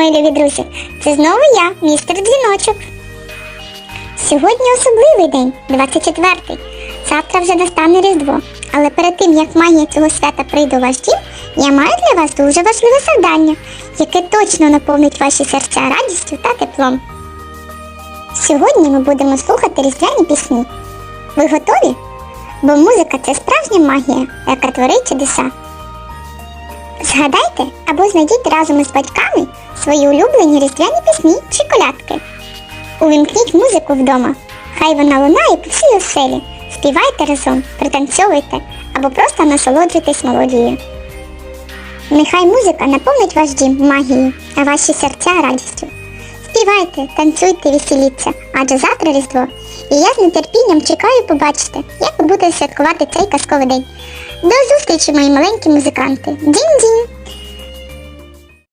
мої любі друзі! Це знову я, містер Дзвіночок. Сьогодні особливий день, 24-й. Завтра вже настане Різдво. Але перед тим, як магія цього свята прийде у ваш дім, я маю для вас дуже важливе завдання, яке точно наповнить ваші серця радістю та теплом. Сьогодні ми будемо слухати різдвяні пісні. Ви готові? Бо музика це справжня магія, яка творить чудеса. Згадайте або знайдіть разом із батьками свої улюблені різдвяні пісні чи колядки. Увімкніть музику вдома. Хай вона лунає по всій оселі. Співайте разом, пританцьовуйте або просто насолоджуйтесь мелодією. Нехай музика наповнить ваш дім магією, а ваші серця радістю. Співайте, танцюйте, веселіться, адже завтра Різдво. І я з нетерпінням чекаю побачити, як ви будете святкувати цей казковий день. До зустрічі, мої маленькі музиканти. Дінь-дінь!